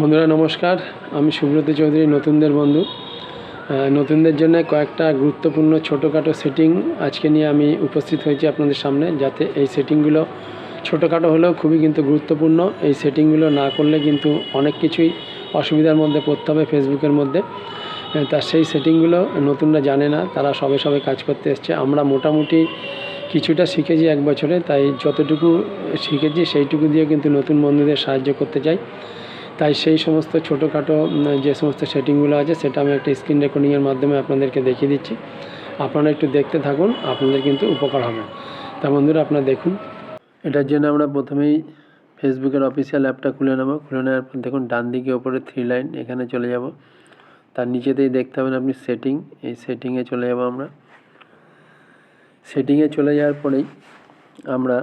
বন্ধুরা নমস্কার। আমি সুব্রত চৌধুরী নতুনদের বন্ধু। নতুনদের জন্য কয়েকটা গুরুত্বপূর্ণ ছোটোখাটো সেটিং আজকে নিয়ে আমি উপস্থিত হয়েছি আপনাদের সামনে যাতে এই সেটিংগুলো ছোটোখাটো হলেও খুবই কিন্তু গুরুত্বপূর্ণ। এই সেটিংগুলো না করলে কিন্তু অনেক কিছুই অসুবিধার মধ্যে পড়তে হবে ফেসবুকের মধ্যে। আহ, তা সেই সেটিংগুলো নতুনরা জানে না তারা সবে সবে কাজ করতে এসছে। আমরা মোটামুটি কিছুটা শিখেছি এক বছরে তাই যতটুকু শিখেছি সেইটুকু দিয়ে কিন্তু নতুন বন্ধুদের সাহায্য করতে চাই। তাই সেই সমস্ত ছোটোখাটো যে সমস্ত সেটিংগুলো আছে, সেটা আমি একটা স্ক্রিন রেকর্ডিংয়ের মাধ্যমে আপনাদেরকে দেখিয়ে দিচ্ছি। আপনারা একটু দেখতে থাকুন, আপনাদের কিন্তু উপকার হবে। তা বন্ধুরা, আপনারা দেখুন। এটার জন্য আমরা প্রথমেই ফেসবুকের অফিসিয়াল অ্যাপটা খুলে নেব। খুলে নেওয়ার পর দেখুন, ডান দিকে ওপরে থ্রি লাইন এখানে চলে যাব। তার নিচেতেই দেখতে পাবেন আপনি সেটিং এই সেটিংয়ে চলে যাব আমরা। সেটিংয়ে চলে যাওয়ার পরেই আমরা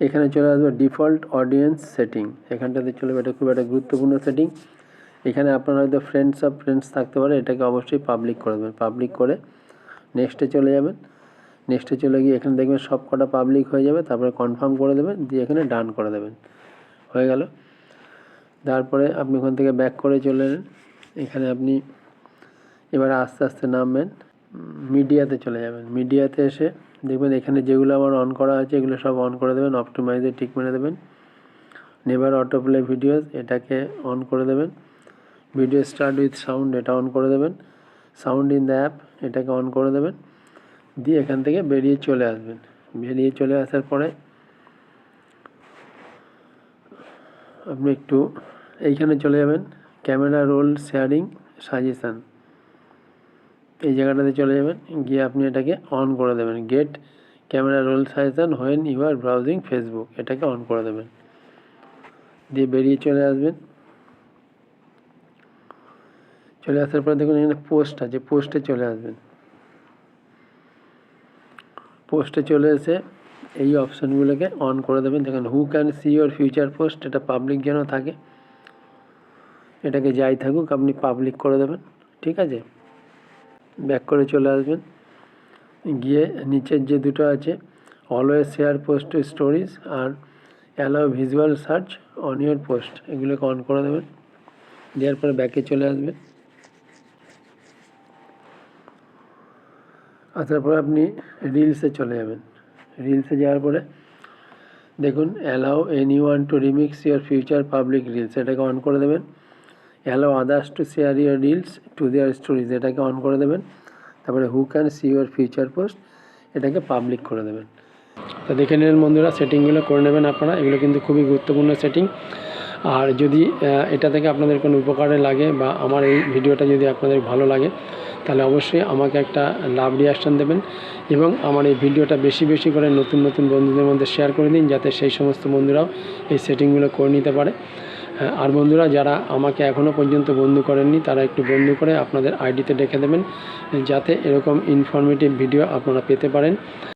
এখানে চলে আসবে ডিফল্ট অডিয়েন্স সেটিং। এখানটাতে চলে যাবে, এটা খুব একটা গুরুত্বপূর্ণ সেটিং। এখানে আপনার হয়তো ফ্রেন্ডস অফ ফ্রেন্ডস থাকতে পারে, এটাকে অবশ্যই পাবলিক করে দেবেন। পাবলিক করে নেক্সটে চলে যাবেন। নেক্সটে চলে গিয়ে এখানে দেখবেন সব কটা পাবলিক হয়ে যাবে, তারপরে কনফার্ম করে দেবেন, দিয়ে এখানে ডান করে দেবেন। হয়ে গেল। তারপরে আপনি ওখান থেকে ব্যাক করে চলে এলেন। এখানে আপনি এবারে আস্তে আস্তে নামবেন। মিডিয়াতে চলে যাবেন। মিডিয়াতে এসে দেখবেন এখানে যেগুলো আমার অন করা আছে, এগুলো সব অন করে দেবেন অপটিমাইজে টিক মেরে দেবেন। নেভার অটো প্লে ভিডিওস এটাকে অন করে দেবেন। ভিডিও স্টার্ট উইথ সাউন্ড এটা অন করে দেবেন। সাউন্ড ইন দ্য অ্যাপ এটাকে অন করে দেবেন। দিয়ে এখান থেকে বেরিয়ে চলে আসবেন। বেরিয়ে চলে আসার পরে আপনি একটু এইখানে চলে যাবেন। ক্যামেরা রোল শেয়ারিং সাজেশান এই জায়গাটাতে চলে যাবেন, গিয়ে আপনি এটাকে অন করে দেবেন। Get camera roll suggestion when you are browsing Facebook এটাকে অন করে দেবেন। দিয়ে বেরিয়ে চলে আসবেন। চলে আসার পরে দেখুন এখানে পোস্ট আছে পোস্টে চলে আসবেন। পোস্টে চলে এসে এই অপশানগুলোকে অন করে দেবেন। দেখুন who can see your future post এটা পাবলিক যেন থাকে। এটাকে যাই থাকুক, আপনি পাবলিক করে দেবেন। ঠিক আছে? ব্যাক করে চলে আসবেন। গিয়ে নিচের যে দুটো আছে always share post stories R allow visual search on your post এগুলোকে অন করে দেবেন। দেওয়ার পরে ব্যাকে চলে আসবেন। আসার পরে আপনি রিলসে চলে যাবেন। রিলসে যাওয়ার পরে দেখুন allow anyone to remix your future public reels এটাকে অন করে দেবেন। Allow others to share your reels to their stories এটাকে অন করে দেবেন। তারপরে who can see your future post এটাকে পাবলিক করে দেবেন। তো দেখে নিলেন বন্ধুরা সেটিংগুলো করে নেবেন আপনারা। এগুলো কিন্তু খুবই গুরুত্বপূর্ণ সেটিং আর যদি এটা থেকে আপনাদের কোনো উপকারে লাগে বা আমার এই ভিডিওটা যদি আপনাদের ভালো লাগে, তাহলে অবশ্যই আমাকে একটা লাভ রিয়াকশান দেবেন এবং আমার এই ভিডিওটা বেশি বেশি করে নতুন নতুন বন্ধুদের মধ্যে শেয়ার করে দিন, যাতে সেই সমস্ত বন্ধুরাও এই সেটিংগুলো করে নিতে পারে। আর বন্ধুরা, যারা আমাকে এখনও পর্যন্ত বন্ধু করেননি, তারা একটু বন্ধু করে আপনাদের আইডিতে ডেকে দেবেন, যাতে এরকম ইনফরমেটিভ ভিডিও আপনারা পেতে পারেন।